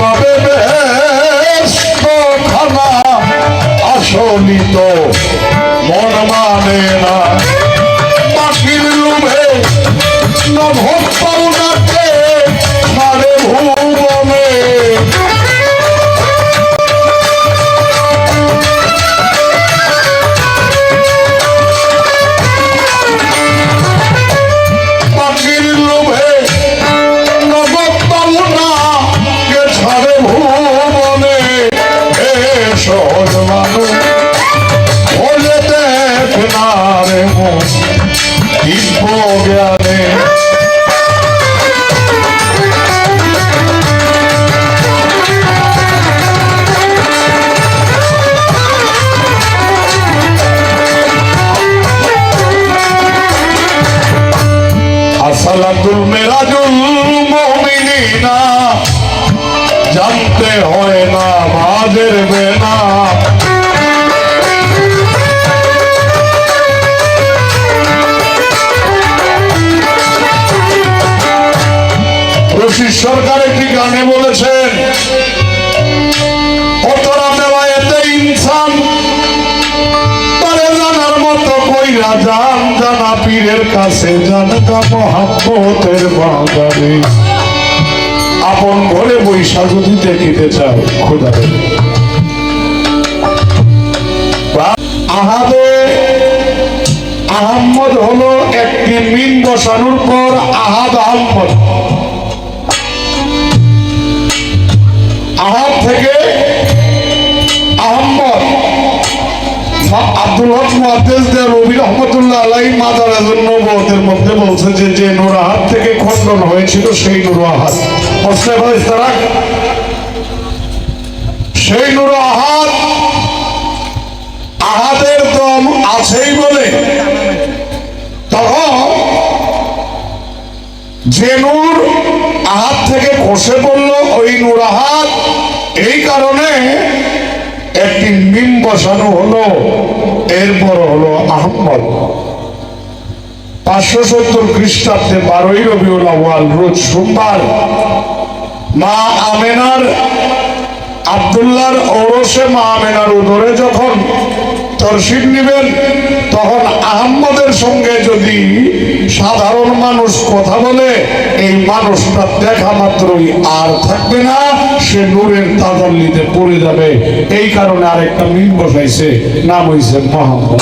পাবে পীরের কাছে জানতা মহাব্বতের বাগানে। আপন ঘরে বৈশা যদি দেখিতে চাও খোদা আহাদে আহম্মদ হলো একটি মিন বসানোর পর আহাদ আহম্মদ। আহাদ থেকে আব্দুল হক মুহাদ্দিস দে রবি রহমতুল্লাহ আলাই মাদার নবতের মধ্যে বলছে যে যে নুরাহাত থেকে খণ্ডন হয়েছিল সেই নুরাহাত মুসলিম ইস্তারাক সেই নুরাহাত আহাদের দম আছেই বলে। তখন যে নূর আহাত থেকে খসে পড়ল, ওই নুরাহাত এই কারণে মিম বসানো হলো, এরপর হলো আহম্মদ। পাঁচশো সত্তর খ্রিস্টাব্দে বারোই আউয়াল, রোজ সোমবার, মা আমেনার আবদুল্লাহর ঔরসে মা আমেনার উদরে যখন তরশিদ নিবেন, তখন আহম্মদের সঙ্গে যদি সাধারণ মানুষ কথা বলে, এই মানুষটা দেখা মাত্রই আর থাকবে না, সে নূরের তাজল্লিতে পড়ে যাবে। এই কারণে আরেকটা মিন বসাইছে, নাম হইছে মোহাম্মদ।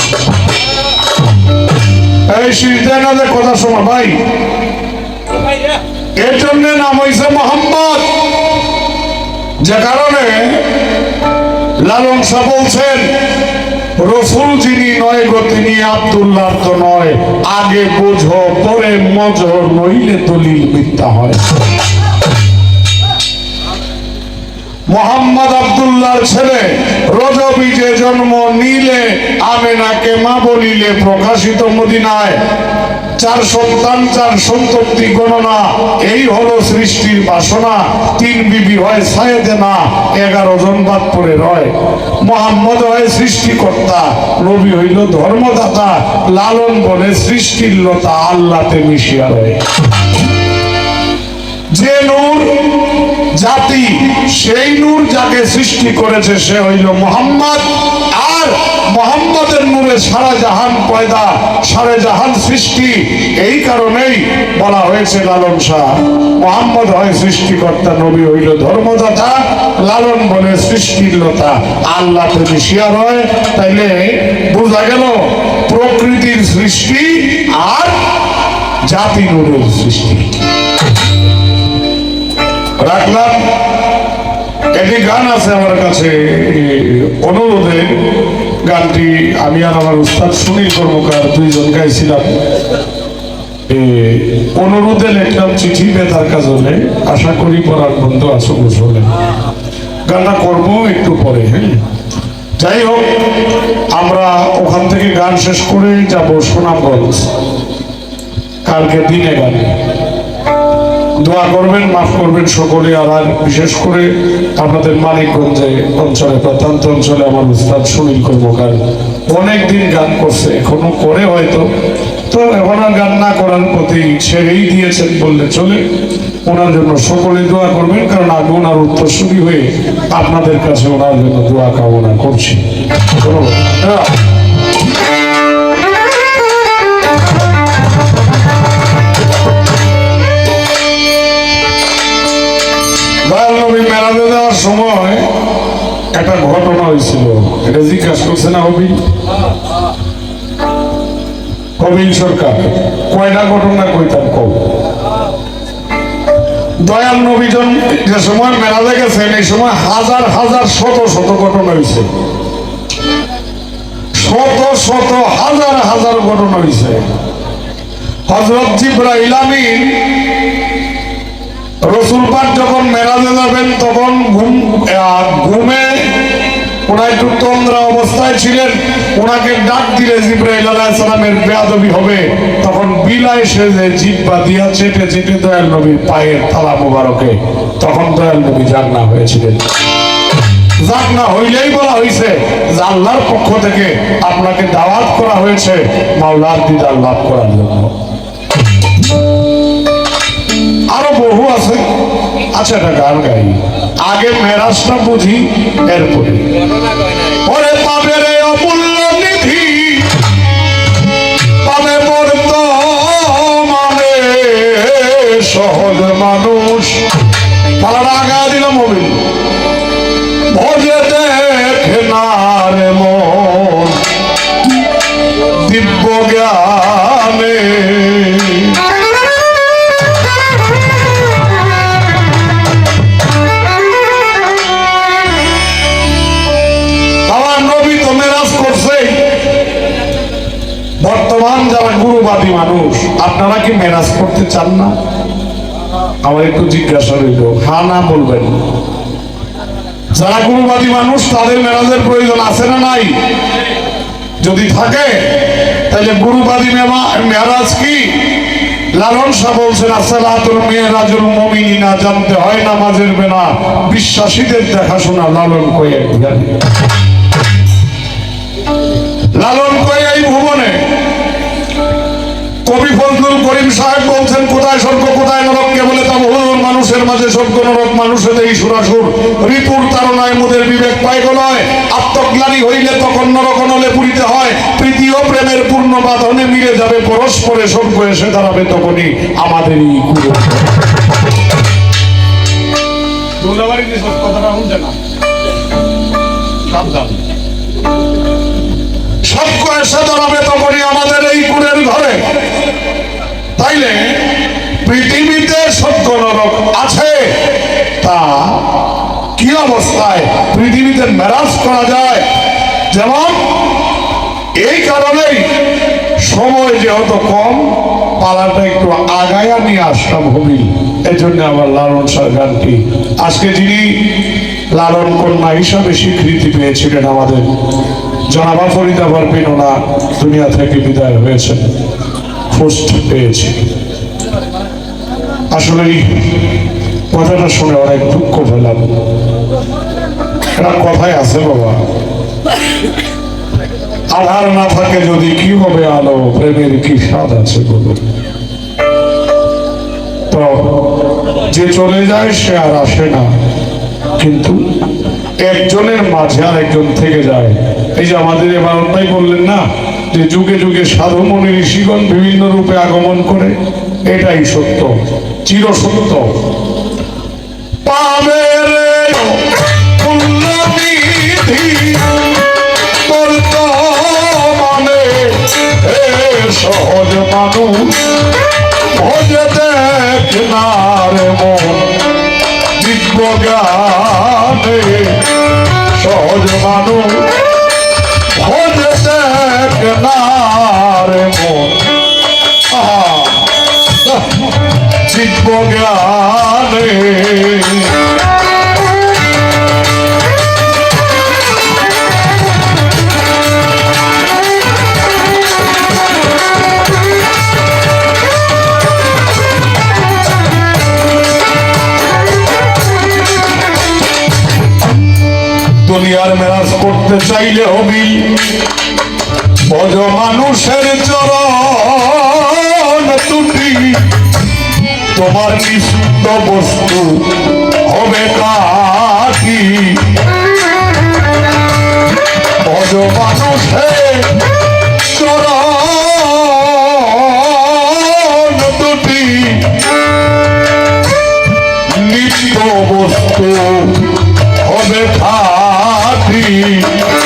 এই শিরদানাদের কথা শোনো ভাই। এর জন্য নাম হইছে মোহাম্মদ। যে কারণে লালন শাহ বলছেন রসুল যিনি নয় গো, তিনি আবদুল্লার তো নয়। আগে বোঝো, পরে মজো, নইলে দলিল মিথ্যা হয়। মোহাম্মদ আবদুল্লাহর ছেলে, রজবি যে জন্ম নিলে, আমেনাকে মা বলিলে প্রকাশিত মদিনায়। চার সন্তান, চার সন্ততি গণনা। এই হলো সৃষ্টির বাসনা। তিন বিবি হয় সায়েদে না, এগারো জন বাদ পরে রয়। মোহাম্মদ হয় সৃষ্টিকর্তা, নবী হইল ধর্মদাতা। লালন বলে সৃষ্টির লতা আল্লাতে মিশিয়া রয়। যে নূর জাতি, সেই নূর যাকে সৃষ্টি করেছে সে হইল মোহাম্মদ। মোহাম্মদের নূরে সারা জাহান পয়দা, সারা জাহান সৃষ্টি, এই কারণেই বলা হয়েছে লালন শাহ। মোহাম্মদ হয় সৃষ্টিকর্তা, নবী হইল ধর্মদাতা, লালন বলে সৃষ্টির লতা। আল্লাহ তুমি শিয়ার হয়, তাইলে বোঝা গেল প্রকৃতির সৃষ্টি আর জাতি নূরের সৃষ্টি। রাখলাম একটি গান আছে আমার কাছে অনুরোধে। গানটি আমি আর আমার উস্তাদ সুনীল কর্মকার দুইজন গাইছিলাম। অনুরোধে লিখলাম চিঠি বেতার কাজলে। আশা করি পড়ার বন্ধু আছো বুঝলে। গানটা করব একটু পরে হ্যাঁ? যাই হোক, আমরা ওখান থেকে গান শেষ করে যাব সুনামগঞ্জ। কালকে দিনে গানে। দোয়া করবেন, মাফ করবেন সকলে, আর বিশেষ করে আপনাদের মানিকগঞ্জে অঞ্চলে, প্রত্যন্ত অঞ্চলে আমার উস্তাদ সুনীল কর্মকার অনেক দিন গান করছে, এখনও করে হয়তো। তো এখন আর গান না করার প্রতি ছেড়েই দিয়েছেন বললে চলে। ওনার জন্য সকলে দোয়া করবেন, কারণ আমি ওনার উত্তরসূরি হয়ে আপনাদের কাছে ওনার জন্য দোয়া কামনা করছি। ধন্যবাদ। সময় একটা ঘটনা হয়েছিল। এটা জিজ্ঞাসা করছে না হবি কবিল সরকার, কয়টা ঘটনা কইতাম কব দয়াল নবীজন যে সময় মেলাদে গেছেন, এই সময় হাজার হাজার, শত শত ঘটনা হয়েছে। শত শত, হাজার হাজার ঘটনা হয়েছে। হজরত জিব্রাইল আমিন রসুল পাক যখন মেরাজে যাবেন, তখন ঘুম ঘুমে ওরা একটু তন্দ্রা অবস্থায় ছিলেন। ওনাকে ডাক দিলে জিব্রাইল আলাইসালামের বেয়াদবি হবে। তখন বিলা এসে যে জিব্বা দিয়া চেটে চেটে দয়াল নবীর পায়ের থালা মোবারকে, তখন দয়াল নবী জান্না হয়েছিলেন। জান্না হইলেই বলা হয়েছে যে আল্লাহর পক্ষ থেকে আপনাকে দাওয়াত করা হয়েছে, মাওলার দিদার লাভ করার জন্য। বহু আছে। আচ্ছা এটা গান গাই। আগে মেরাজটা বুঝি, এরপরে। ওরে পাবে রে সহজ দিলাম দেখে না রে মন। যারা গুরুবাদী মানুষ, আপনারা কি করতে চান না? আমার একটু জিজ্ঞাসা রইল হ্যাঁ না বলবেন? যারা গুরুবাদী মানুষ, তাদের প্রয়োজন আছে না নাই? যদি থাকে, তাহলে গুরুবাদী কি? লালন শাহ বলছেন জানতে হয় নামাজের বেলা। বিশ্বাসীদের দেখাশোনা লালন কয়ে লালন কয়ে কবি ফজলুল করিম সাহেব বলছেন, কোথায় স্বর্গ, কোথায় নরক? কে বলে, তা বহু মানুষের মাঝে স্বর্গ, নরক মানুষের এই সুরাসুর। রিপুর তারনায় মুদের বিবেক পায় গলয় আত্মজ্ঞানী হইলে তখন নরক নলে পুরিতে হয়। ও প্রেমের পূর্ণ বাঁধনে মিলে যাবে, পরস্পরে স্বর্গ এসে দাঁড়াবে তখনই আমাদেরই কথাটা শুনছে না? সাবধান। সত্য এসে দাঁড়াবে তখনই আমাদের এই গুণের ঘরে তাইলে পৃথিবীতে সত্য নরক আছে। তা কি অবস্থায় পৃথিবীতে মেরাজ করা যায়? যেমন এই কারণেই সময় যেহেতু কম, পালাটা একটু আগায়া নিয়ে আসলাম হবি জন্য আমার লালন সার গানটি আজকে যিনি লালন কন্যা হিসাবে স্বীকৃতি পেয়েছিলেন আমাদের, জনাবা ফরিদা পারবেন ওনা দুনিয়া থেকে বিদায় হয়েছেন। পোস্ট পেয়েছি। আসলে কথাটা শুনে অনেক দুঃখ পেলাম। এটা কথাই আছে বাবা। আধার না থাকে যদি কি হবে আলো, প্রেমের কি স্বাদ আছে বলো? তো, যে চলে যায় সে আর আসে না। কিন্তু একজনের মাঝে আর একজন থেকে যায়। এই যে আমাদের এবার তাই বললেন না? যে যুগে যুগে সাধু মনি ঋষিগণ বিভিন্ন রূপে আগমন করে, এটাই সত্য চির সত্য পাবে রে চাইলে হবিল বজ মানুষের চরণ তুটি। তোমার বিশুদ্ধ বস্তু হবে কাকি বজ মানুষের চরণ তুটি। নিত্য বস্তু হবে Thank you.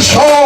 সব